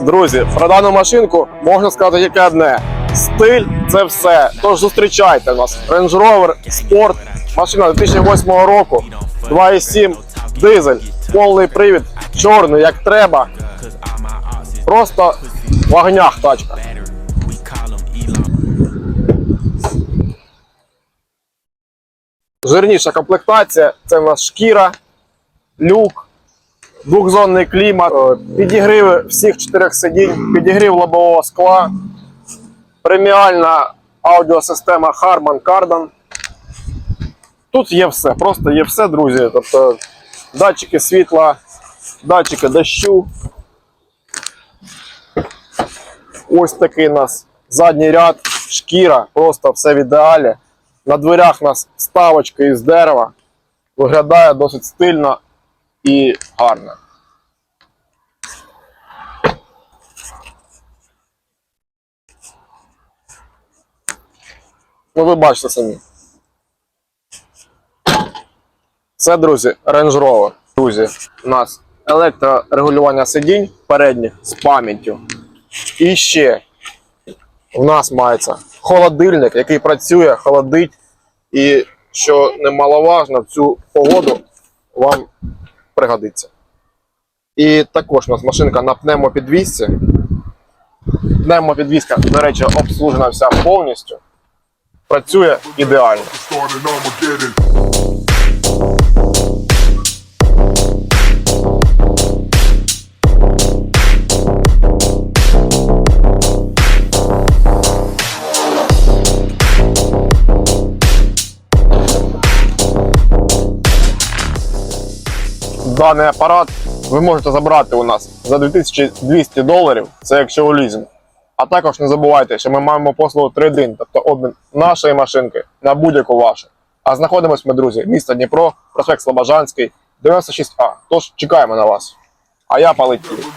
Друзі, про дану машинку можна сказати тільки одне: стиль це все. Тож зустрічайте нас. Range Rover Sport, машина 2008 року, 2,7 дизель, повний привід, чорний, як треба. Просто в огнях тачка. Жирніша комплектація це у нас шкіра, люк, двохзонний клімат, е, підігріви всіх чотирьох сидінь, підігрів лобового скла, преміальна аудіосистема Harman Kardon. Тут є все, просто є все, друзі. Тобто датчики світла, датчики дощу. Ось такий у нас задній ряд, шкіра, просто все в ідеалі. На дверях у нас вставочка із дерева. Виглядає досить стильно і гарно. Ну, ви бачите самі. Це, друзі, Range Rover. Друзі, у нас електрорегулювання сидінь передніх з пам'яттю. І ще у нас мається холодильник, який працює, холодить. І що немаловажно, в цю погоду вам пригодиться. І також у нас машинка на пневмопідвісці. Пневмопідвізка, до речі, обслужена вся повністю. Працює ідеально. Даний апарат ви можете забрати у нас за 2200 доларів, це якщо у лізинг. А також не забувайте, що ми маємо послугу трейдин, тобто обмін нашої машинки на будь-яку вашу. А знаходимось ми, друзі, місто Дніпро, проспект Слобожанський, 96А. Тож чекаємо на вас. А я полетів.